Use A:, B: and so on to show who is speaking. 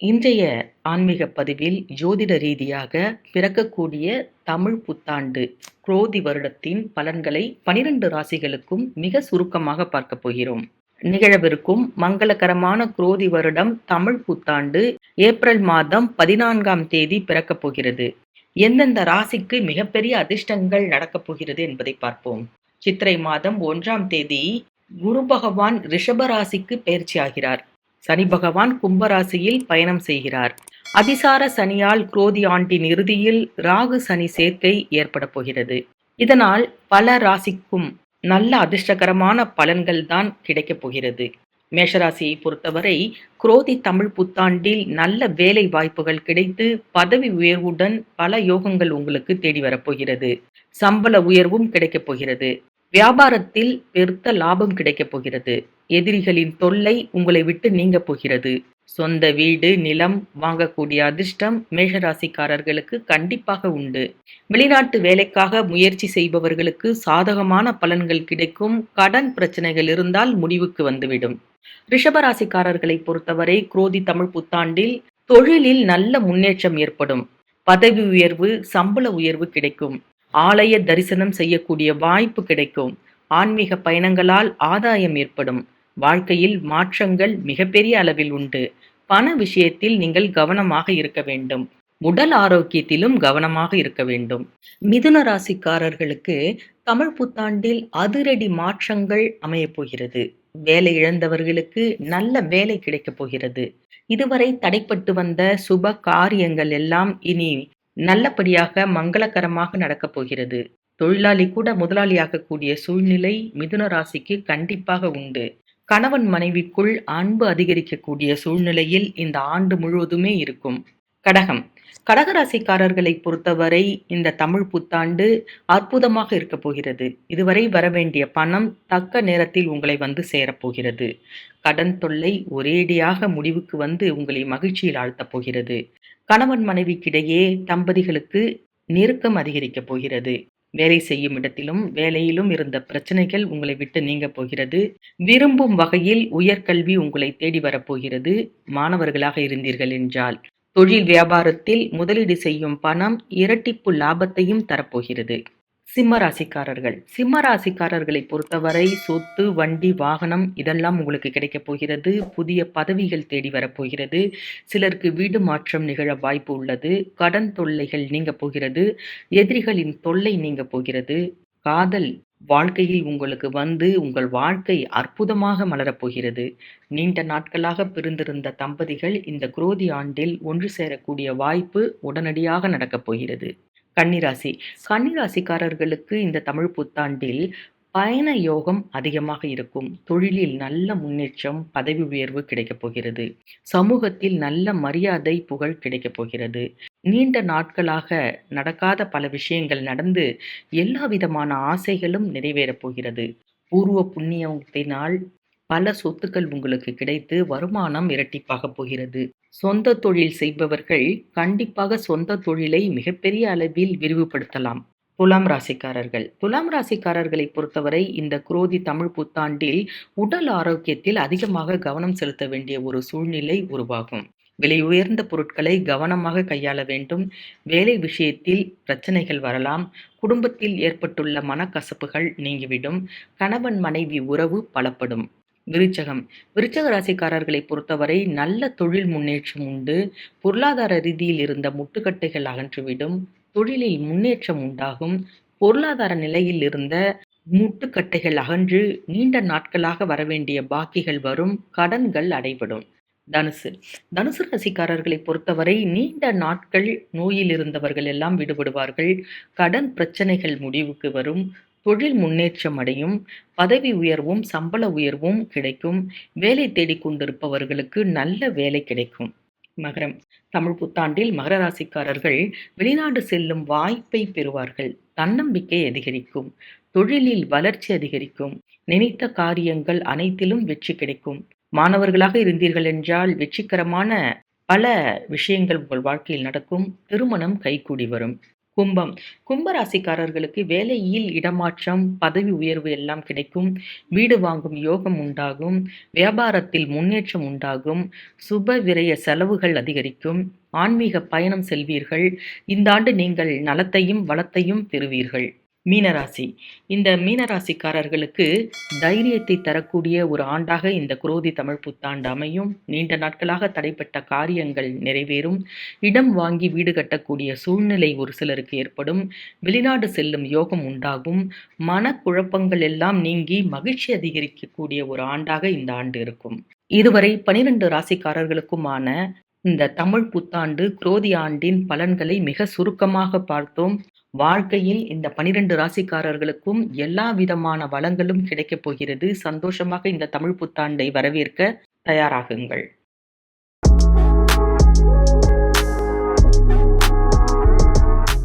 A: இன்றைய ஆன்மீக பதிவில் ஜோதிட ரீதியாக பிறக்கக்கூடிய தமிழ் புத்தாண்டு குரோதி வருடத்தின் பலன்களை பனிரெண்டு ராசிகளுக்கும் மிக சுருக்கமாக பார்க்க போகிறோம். நிகழவிருக்கும் மங்களகரமான குரோதி வருடம் தமிழ் புத்தாண்டு ஏப்ரல் மாதம் பதினான்காம் தேதி பிறக்கப் போகிறது. எந்தெந்த ராசிக்கு மிகப்பெரிய அதிர்ஷ்டங்கள் நடக்கப் போகிறது என்பதை பார்ப்போம். சித்திரை மாதம் ஒன்றாம் தேதி குரு பகவான் ரிஷப ராசிக்கு பயிற்சியாகிறார். சனி பகவான் கும்பராசியில் பயணம் செய்கிறார். அதிசார சனியால் குரோதி ஆண்டின் இறுதியில் ராகு சனி சேர்க்கை ஏற்பட போகிறது. இதனால் பல ராசிக்கும் நல்ல அதிர்ஷ்டகரமான பலன்கள் தான் கிடைக்கப் போகிறது. மேஷராசியை பொறுத்தவரை குரோதி தமிழ் புத்தாண்டில் நல்ல வேலை வாய்ப்புகள் கிடைத்து பதவி உயர்வுடன் பல யோகங்கள் உங்களுக்கு தேடி வரப்போகிறது சம்பள உயர்வும் கிடைக்கப் போகிறது. வியாபாரத்தில் பெருத்த லாபம் கிடைக்கப் போகிறது. எதிரிகளின் தொல்லை உங்களை விட்டு நீங்க போகிறது. சொந்த வீடு நிலம் வாங்கக்கூடிய அதிர்ஷ்டம் மேஷராசிக்காரர்களுக்கு கண்டிப்பாக உண்டு. வெளிநாட்டு வேலைக்காக முயற்சி செய்பவர்களுக்கு சாதகமான பலன்கள் கிடைக்கும். கடன் பிரச்சனைகள் இருந்தால் முடிவுக்கு வந்துவிடும். ரிஷபராசிக்காரர்களை பொறுத்தவரை குரோதி தமிழ் புத்தாண்டில் தொழிலில் நல்ல முன்னேற்றம் ஏற்படும். பதவி உயர்வு சம்பள உயர்வு கிடைக்கும். ஆலய தரிசனம் செய்யக்கூடிய வாய்ப்பு கிடைக்கும். ஆன்மீக பயணங்களால் ஆதாயம் ஏற்படும். வாழ்க்கையில் மாற்றங்கள் மிகப்பெரிய அளவில் உண்டு. பண விஷயத்தில் நீங்கள் கவனமாக இருக்க வேண்டும். உடல் ஆரோக்கியத்திலும் கவனமாக இருக்க வேண்டும். மிதுன ராசிக்காரர்களுக்கு தமிழ் புத்தாண்டில் அதிரடி மாற்றங்கள் அமையப் போகிறது. வேலை இழந்தவர்களுக்கு நல்ல வேலை கிடைக்கப் போகிறது. இதுவரை தடைப்பட்டு வந்த சுப காரியங்கள் எல்லாம் இனி நல்லபடியாக மங்களகரமாக நடக்கப் போகிறது. தொழிலாளி கூட முதலாளியாகக்கூடிய சூழ்நிலை மிதுன ராசிக்கு கண்டிப்பாக உண்டு. கணவன் மனைவிக்குள் அன்பு அதிகரிக்கக்கூடிய சூழ்நிலையில் இந்த ஆண்டு முழுவதுமே இருக்கும். கடகம். கடகராசிக்காரர்களை பொறுத்தவரை இந்த தமிழ் புத்தாண்டு அற்புதமாக இருக்க போகிறது. இதுவரை வரவேண்டிய பணம் தக்க நேரத்தில் உங்களை வந்து சேரப்போகிறது கடன் தொல்லை ஒரேடியாக முடிவுக்கு வந்து உங்களை மகிழ்ச்சியில் ஆழ்த்தப் போகிறது. கணவன் மனைவிக்கிடையே தம்பதிகளுக்கு நெருக்கம் அதிகரிக்கப் போகிறது. வேலை செய்யும் இடத்திலும் வேலையிலும் இருந்த பிரச்சனைகள் உங்களை விட்டு நீங்க போகிறது. விரும்பும் வகையில் உயர்கல்வி உங்களை தேடி வரப்போகிறது. மாணவர்களாக இருந்தீர்கள் என்றால் தொழில் வியாபாரத்தில் முதலீடு செய்யும் பணம் இரட்டிப்பு லாபத்தையும் தரப்போகிறது. சிம்ம ராசிக்காரர்கள். சிம்ம ராசிக்காரர்களை பொறுத்தவரை சொத்து வண்டி வாகனம் இதெல்லாம் உங்களுக்கு கிடைக்கப் போகிறது. புதிய பதவிகள் தேடி வரப்போகிறது சிலருக்கு வீடு மாற்றம் நிகழ வாய்ப்பு உள்ளது. கடன் தொல்லைகள் நீங்க போகிறது. எதிரிகளின் தொல்லை நீங்க போகிறது. காதல் வாழ்க்கையில் உங்களுக்கு வந்து உங்கள் வாழ்க்கை அற்புதமாக மலரப்போகிறது நீண்ட நாட்களாக பிரிந்திருந்த தம்பதிகள் இந்த குரோதி ஆண்டில் ஒன்று சேரக்கூடிய வாய்ப்பு உடனடியாக நடக்கப் போகிறது. கன்னிராசி. கன்னிராசிக்காரர்களுக்கு இந்த தமிழ் புத்தாண்டில் பயண யோகம் அதிகமாக இருக்கும். தொழிலில் நல்ல முன்னேற்றம் பதவி உயர்வு கிடைக்கப் போகிறது. சமூகத்தில் நல்ல மரியாதை புகழ் கிடைக்கப் போகிறது. நீண்ட நாட்களாக நடக்காத பல விஷயங்கள் நடந்து எல்லா விதமான ஆசைகளும் நிறைவேறப் போகிறது. பூர்வ புண்ணியத்தினால் பல சொத்துக்கள் உங்களுக்கு கிடைத்து வருமானம் இரட்டிப்பாக போகிறது. சொந்த தொழில் செய்பவர்கள் கண்டிப்பாக சொந்த தொழிலை மிகப்பெரிய அளவில் விரிவுபடுத்தலாம். துலாம் ராசிக்காரர்கள். துலாம் ராசிக்காரர்களை பொறுத்தவரை இந்த குரோதி தமிழ் புத்தாண்டில் உடல் ஆரோக்கியத்தில் அதிகமாக கவனம் செலுத்த வேண்டிய ஒரு சூழ்நிலை உருவாகும். விலை உயர்ந்த பொருட்களை கவனமாக கையாள வேண்டும். வேலை விஷயத்தில் பிரச்சனைகள் வரலாம். குடும்பத்தில் ஏற்பட்டுள்ள மனக்கசப்புகள் நீங்கிவிடும். கணவன் மனைவி உறவு பலப்படும். விருச்சகம். விருச்சக ராசிக்காரர்களை பொறுத்தவரை நல்ல தொழில் முன்னேற்றம் உண்டு. பொருளாதார ரீதியில் இருந்த முட்டுக்கட்டைகள் அகன்றுவிடும். தொழிலில் முன்னேற்றம் உண்டாகும். பொருளாதார நிலையில் இருந்த முட்டுக்கட்டைகள் அகன்று நீண்ட நாட்களாக வரவேண்டிய பாக்கிகள் வரும். கடன்கள் அடைபடும். தனுசு. தனுசு ராசிக்காரர்களை பொறுத்தவரை நீண்ட நாட்கள் நோயில் இருந்தவர்கள் எல்லாம் விடுபடுவார்கள். கடன் பிரச்சனைகள் முடிவுக்கு வரும். தொழில் முன்னேற்றம் அடையும் பதவி உயர்வும் சம்பள உயர்வும் கிடைக்கும். வேலை தேடிக்கொண்டிருப்பவர்களுக்கு நல்ல வேலை கிடைக்கும். மகரம். தமிழ் புத்தாண்டில் மகர ராசிக்காரர்கள் வெளிநாடு செல்லும் வாய்ப்பை பெறுவார்கள். தன்னம்பிக்கை அதிகரிக்கும். தொழிலில் வளர்ச்சி அதிகரிக்கும். நினைத்த காரியங்கள் அனைத்திலும் வெற்றி கிடைக்கும். மாணவர்களாக இருந்தீர்கள் என்றால் வெற்றிகரமான பல விஷயங்கள் உங்கள் வாழ்க்கையில் நடக்கும். திருமணம் கைகூடி வரும். கும்பம். கும்பராசிக்காரர்களுக்கு வேலையில் இடமாற்றம் பதவி உயர்வு எல்லாம் கிடைக்கும். வீடு வாங்கும் யோகம் உண்டாகும். வியாபாரத்தில் முன்னேற்றம் உண்டாகும். சுப விரய செலவுகள் அதிகரிக்கும். ஆன்மீக பயணம் செல்வீர்கள். இந்த ஆண்டு நீங்கள் நலத்தையும் வளத்தையும் பெறுவீர்கள். மீனராசி. இந்த மீனராசிக்காரர்களுக்கு தைரியத்தை தரக்கூடிய ஒரு ஆண்டாக இந்த குரோதி தமிழ் புத்தாண்டு அமையும். நீண்ட நாட்களாக தடைப்பட்ட காரியங்கள் நிறைவேறும். இடம் வாங்கி வீடு கட்டக்கூடிய சூழ்நிலை ஒரு சிலருக்கு ஏற்படும். வெளிநாடு செல்லும் யோகம் உண்டாகும். மனக்குழப்பங்கள் எல்லாம் நீங்கி மகிழ்ச்சி அதிகரிக்கக்கூடிய ஒரு ஆண்டாக இந்த ஆண்டு இருக்கும். இதுவரை பனிரெண்டு ராசிக்காரர்களுக்குமான இந்த தமிழ் புத்தாண்டு குரோதி ஆண்டின் பலன்களை மிக சுருக்கமாக பார்த்தோம். வாழ்க்கையில் இந்த பனிரெண்டு ராசிக்காரர்களுக்கும் எல்லா விதமான வளங்களும் கிடைக்கப் போகிறது. சந்தோஷமாக இந்த தமிழ் புத்தாண்டை வரவேற்க தயாராகுங்கள்.